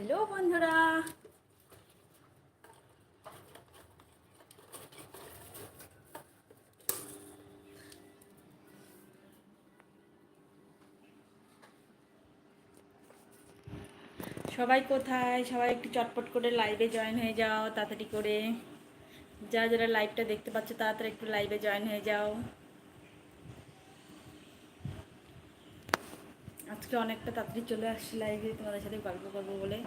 Hello বন্ধুরা। সবাই কোথায়? সবাই একটু চটপট করে লাইভে জয়েন হয়ে যাও, তাড়াতাড়ি করে। যারা যারা লাইভটা দেখতে পাচ্ছ, তাড়াতাড়ি একটু লাইভে জয়েন হয়ে যাও। আজকে অনেকটা তাড়াতাড়ি চলে আসছি লাইভে তোমাদের সাথে গল্প করব বলে।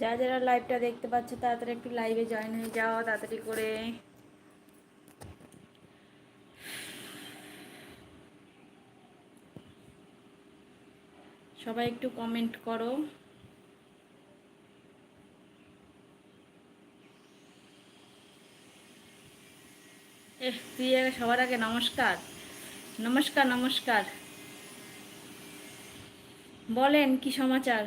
যারা যারা লাইভটা দেখতে পাচ্ছ, তাড়াতাড়ি একটু লাইভে জয়েন হয়ে যাও, তাড়াতাড়ি করে। সবাই একটু কমেন্ট করো। তুই সবার আগে নমস্কার। নমস্কার নমস্কার। বলেন, কি সমাচার?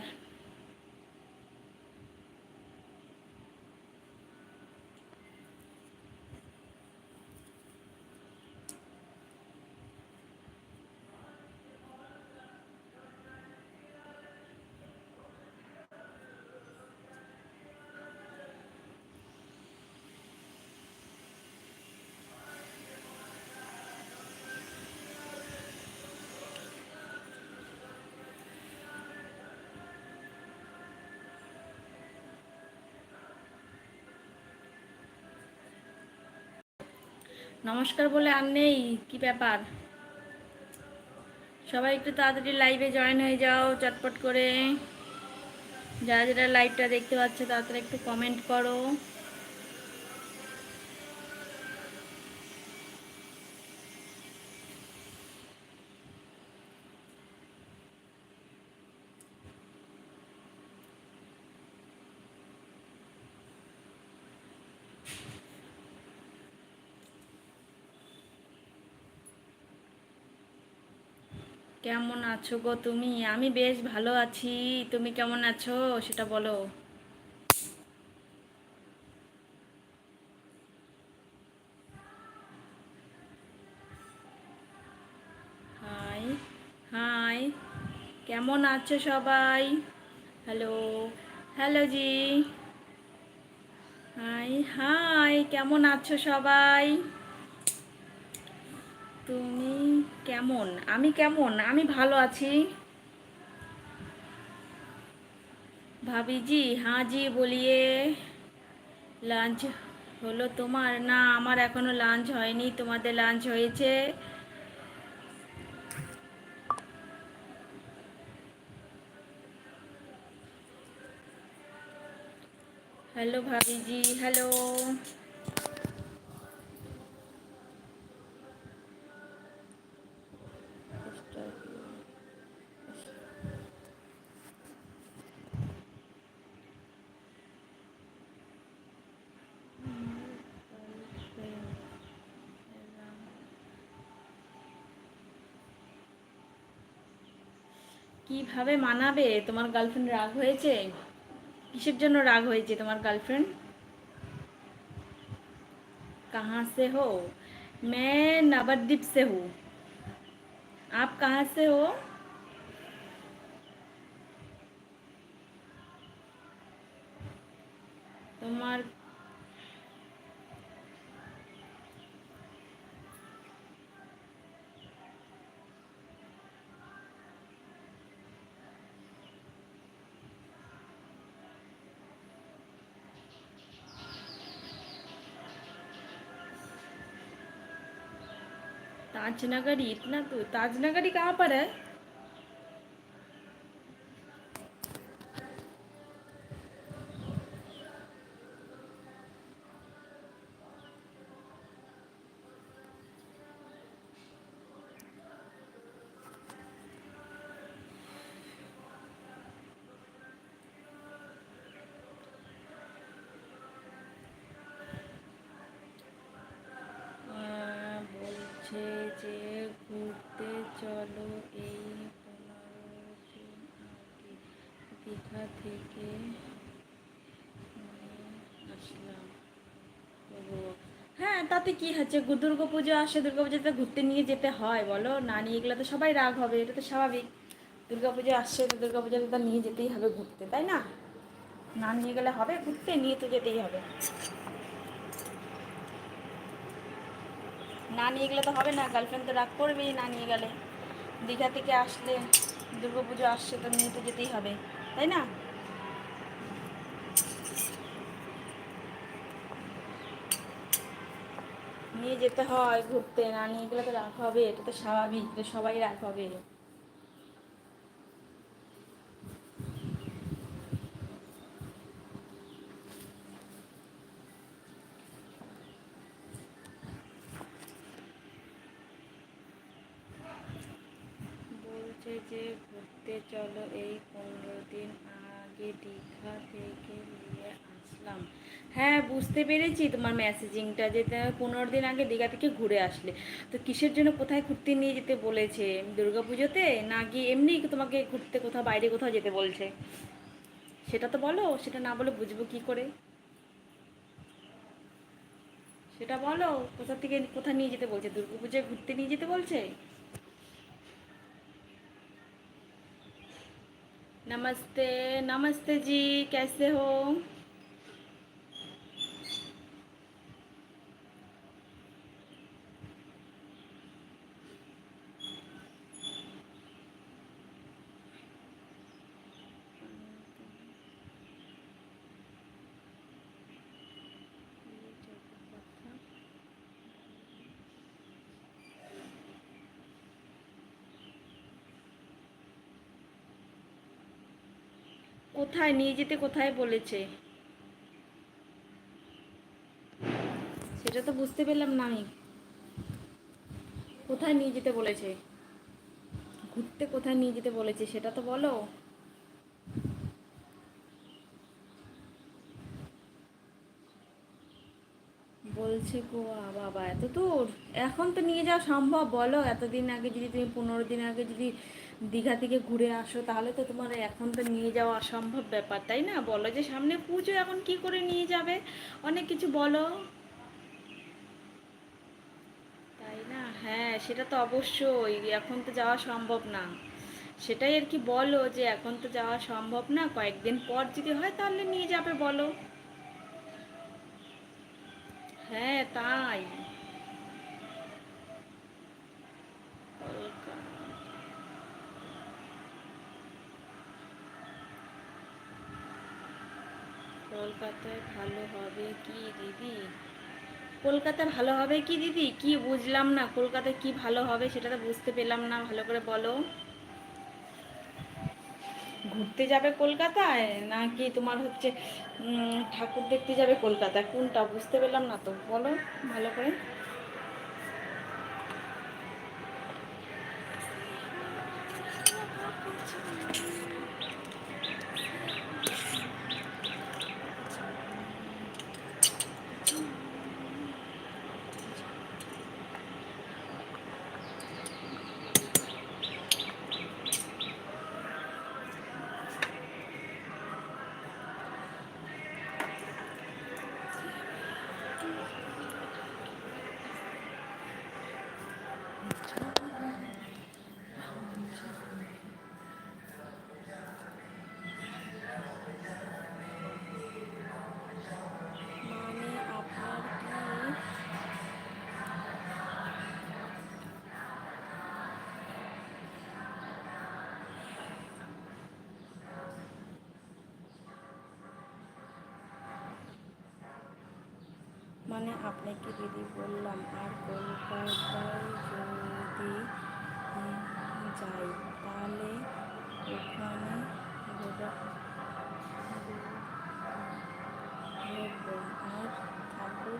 নমস্কার বলে আর নেই, কি ব্যাপার? সবাই একটু তাড়াতাড়ি লাইভে জয়েন হয়ে যাও, চটপট করে। যারা যারা লাইভটা দেখতে পাচ্ছে তাড়াতাড়ি একটু কমেন্ট করো। কেমন আছো গো তুমি? আমি বেশ ভালো আছি। তুমি কেমন আছো? সেটা বলো। Hi hi. কেমন আছো সবাই? হ্যালো হ্যালো জি। Hi hi. কেমন আছো সবাই তুমি কেমন? আমি কেমন? আমি ভালো আছি। ভাবি জি হ্যাঁ জি বলিয়ে লাঞ্চ হলো তোমার? না, আমার এখনও লাঞ্চ হয়নি। তোমাদের লাঞ্চ হয়েছে? হ্যালো ভাবি জি হ্যালো কিভাবে মানাবে তোমার গার্লফ্রেন্ড রাগ হয়েছে কিসের জন্য রাগ হয়েছে তোমার গার্লফ্রেন্ড कहाँ से हो मैं नवद्वीप से हूँ आप कहाँ से हो তোমার તાજનગર રીતના તો તાજનગર कहाँ पर है বলছে যে ঘুরতে চলো এই পনেরো দিন আগে দীঘা থেকে। আসলাম। ও, হ্যাঁ তাতে কি হচ্ছে? দুর্গা পুজো আসে দুর্গা পুজোতে ঘুরতে নিয়ে যেতে হয় বলো? না নিয়ে গেলে তো সবাই রাগ হবে এটা তো স্বাভাবিক। দুর্গা পুজো আসছে তো দুর্গা পুজোতে তো নিয়ে যেতেই হবে ঘুরতে তাই না? না নিয়ে গেলে হবে ঘুরতে নিয়ে তো যেতেই হবে। না নিয়ে গেলে তো হবে না গার্লফ্রেন্ড তো রাগ করবেই না নিয়ে গেলে। দীঘা থেকে আসলে পুজো আসছে তো নিয়ে তো যেতেই হবে, তাই না? নিয়ে যেতে হয় ঘুরতে, না নিয়ে গেলে তো রাগ হবে, এটা তো স্বাভাবিক সবাই রাগ হবে বলছে যে ঘুরতে চলো, এই পনেরো দিন আগে দীঘা থেকে নিয়ে আসলাম। হ্যাঁ বুঝতে পেরেছি তোমার মেসেজিংটা যে পনেরো দিন আগে দীঘা থেকে ঘুরে আসলে। তো কিসের জন্য কোথায় ঘুরতে নিয়ে যেতে বলেছে? দুর্গা পুজোতে? না কি এমনি তোমাকে ঘুরতে কোথাও, বাইরে কোথাও যেতে বলছে? সেটা তো বলো, সেটা না বলে বুঝব কি করে? সেটা বলো, কোথা থেকে, কোথায় নিয়ে যেতে বলছে? দুর্গা পুজোয় ঘুরতে নিয়ে যেতে বলছে? नमस्ते नमस्ते जी कैसे हो? কোথায়, নিয়ে যেতে কোথায় বলেছে? সেটা তো বুঝতে পেলাম না আমি। কোথায় নিয়ে যেতে বলেছে? ঘুরতে কোথায় নিয়ে যেতে বলেছে, সেটা তো বলো। বলছে গোয়া বাবা, এত দূর? এখন তো নিয়ে যাওয়া সম্ভব, বলো। এতদিন আগে যদি তুমি পনেরো দিন আগে যদি দীঘা থেকে ঘুরে আসো, তাহলে তো তোমার এখন তো নিয়ে যাওয়া অসম্ভব ব্যাপার, তাই না? বলো যে সামনে পুজো, এখন কি করে নিয়ে যাবে? অনেক কিছু বলো। তাই না? হ্যাঁ সেটা তো অবশ্যই। এখন তো যাওয়া সম্ভব না। সেটাই আর কি বলো যে এখন তো যাওয়া সম্ভব না। কয়েকদিন পর যদি হয়, তাহলে নিয়ে যাবে, বলো। হ্যাঁ তাই। কলকাতায় ভালো হবে কি দিদি? কলকাতায় ভালো হবে কি দিদি? কি বুঝলাম না, কলকাতায় কি ভালো হবে সেটা তো বুঝতে পেলাম না, ভালো করে বলো। ঘুরতে যাবে কলকাতায়? নাকি তোমার হচ্ছে ঠাকুর দেখতে যাবে কলকাতায়? কোনটা? বুঝতে পেলাম না তো। বলো, ভালো করে। মানে আপনাকে দিদি বললাম, আর কলকাতায় যদি যাই, তাহলে ওখানে আর ঠাকুর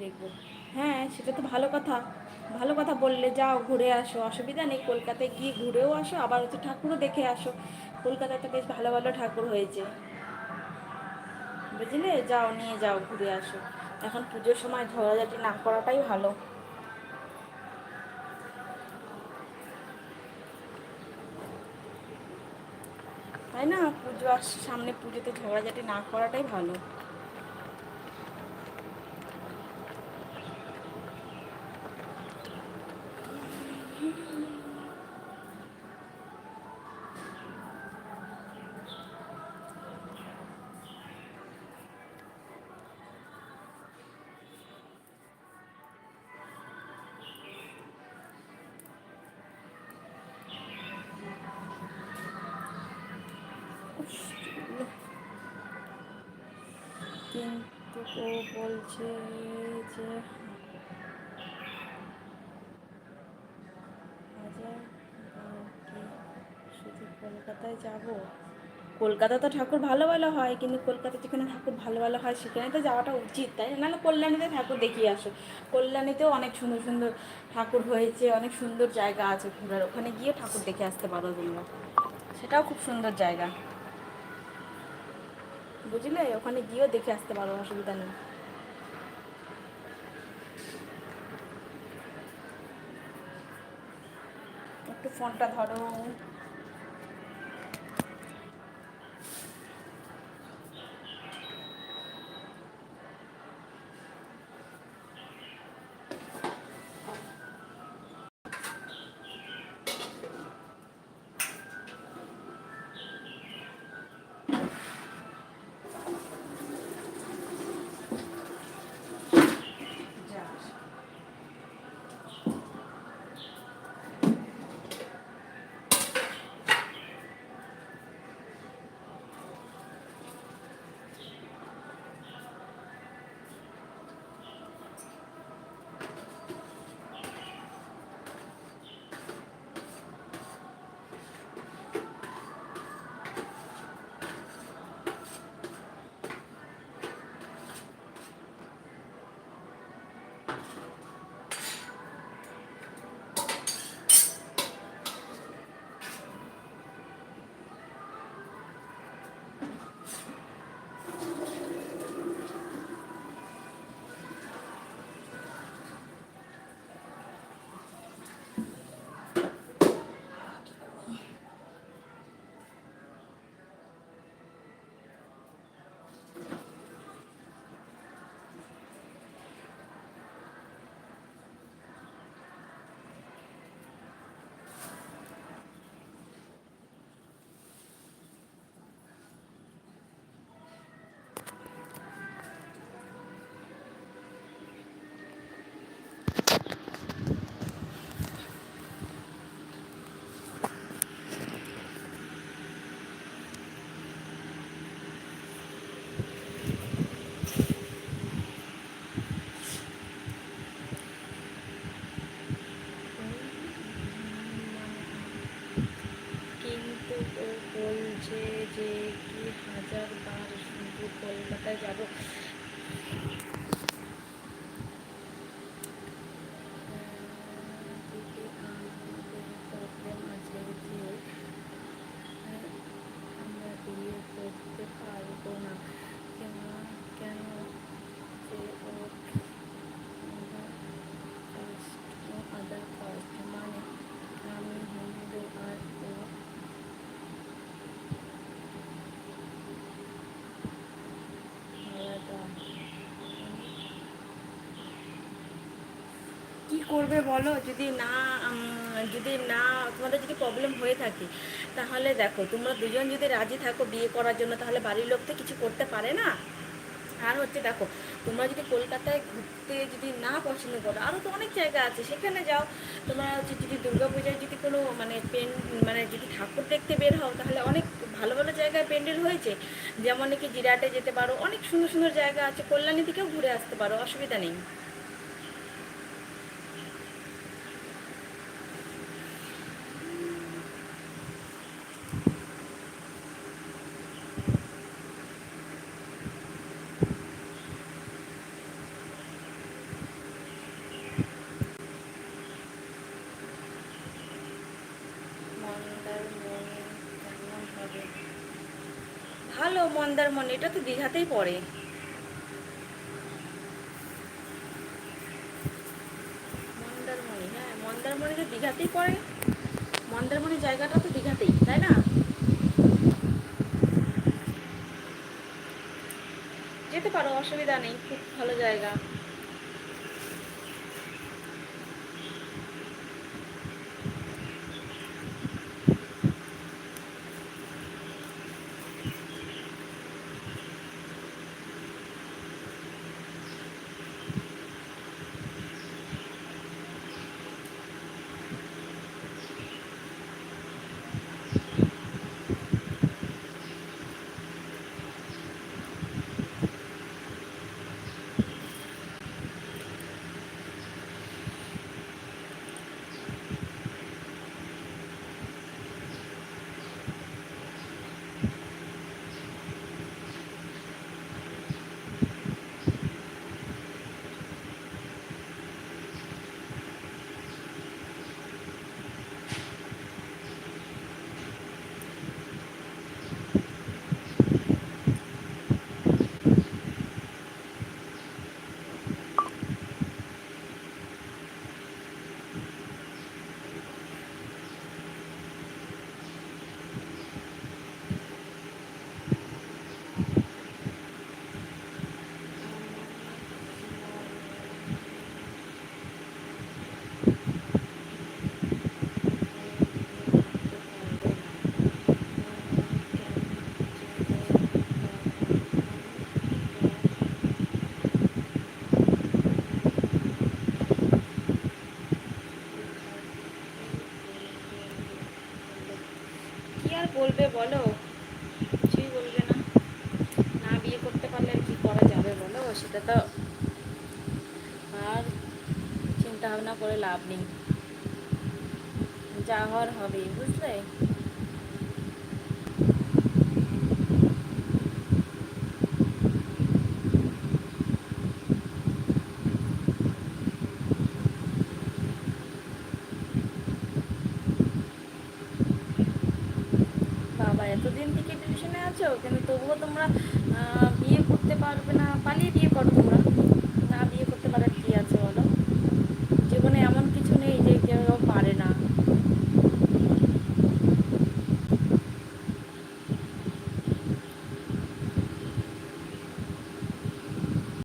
দেখব। হ্যাঁ সেটা তো ভালো কথা। ভালো কথা বললে যাও, ঘুরে আসো, অসুবিধা নেই। কলকাতায় গিয়ে ঘুরেও আসো, আবার হচ্ছে ঠাকুরও দেখে আসো। কলকাতায় তো বেশ ভালো ভালো ঠাকুর হয়েছে। বুঝলে যাও, নিয়ে যাও, ঘুরে আসো। এখন পুজোর সময় ঝগড়াঝাটি না করাটাই ভালো। তাই না? পুজো সামনে পুজোতে ঝগড়াঝাটি না করাটাই ভালো। ও বলছে যে শুধু কলকাতায় যাব। কলকাতা তো ঠাকুর ভালো ভালো হয়, কিন্তু কলকাতা যেখানে ঠাকুর ভালো ভালো হয়, সেখানে তো যাওয়াটা উচিত, তাই না? নাহলে কল্যাণীতে ঠাকুর দেখিয়ে আসো। কল্যাণীতেও অনেক সুন্দর সুন্দর ঠাকুর হয়েছে, অনেক সুন্দর জায়গা আছে ঘোরার। ওখানে গিয়ে ঠাকুর দেখে আসতে পারো তোমরা। সেটাও খুব সুন্দর জায়গা। বুঝলে? ওখানে গিয়েও দেখে আসতে পারো অসুবিধা নেই। একটু ফোনটা ধরো। কলকাতায় যাব প্রবলেম আছে যে আমরা বিয়ে করতে পারব না কেন কেন যে ওর কাস্ট আদার কাস্ট মানে আমি হিন্দু আর ও আলাদা কি করবে বলো? যদি না যদি না, তোমাদের যদি প্রবলেম হয়ে থাকে, তাহলে দেখো, তোমরা দুজন যদি রাজি থাকো বিয়ে করার জন্য, তাহলে বাড়ির লোক তো কিছু করতে পারে না। আর হচ্ছে দেখো, তোমরা যদি কলকাতায় ঘুরতে যদি না পছন্দ করো আরও তো অনেক জায়গা আছে, সেখানে যাও। তোমরা হচ্ছে যদি দুর্গাপূজায় যদি কোনো মানে পেন মানে যদি ঠাকুর দেখতে বের হও, তাহলে অনেক ভালো ভালো জায়গায় প্যান্ডেল হয়েছে। যেমন নাকি জিরাটে যেতে পারো, অনেক সুন্দর সুন্দর জায়গা আছে কল্যাণী থেকেও ঘুরে আসতে পারো, অসুবিধা নেই মন্দারমণি কেমন হবে ভালো মন্দারমণি এটা তো দীঘাতেই পড়ে। মন্দারমণি হ্যাঁ মন্দারমণি তো দীঘাতেই পড়ে। মন্দারমণি জায়গাটা তো দীঘাতেই, তাই না? যেতে পারো, অসুবিধা নেই, খুব ভালো জায়গা। যা হওয়ার হবে।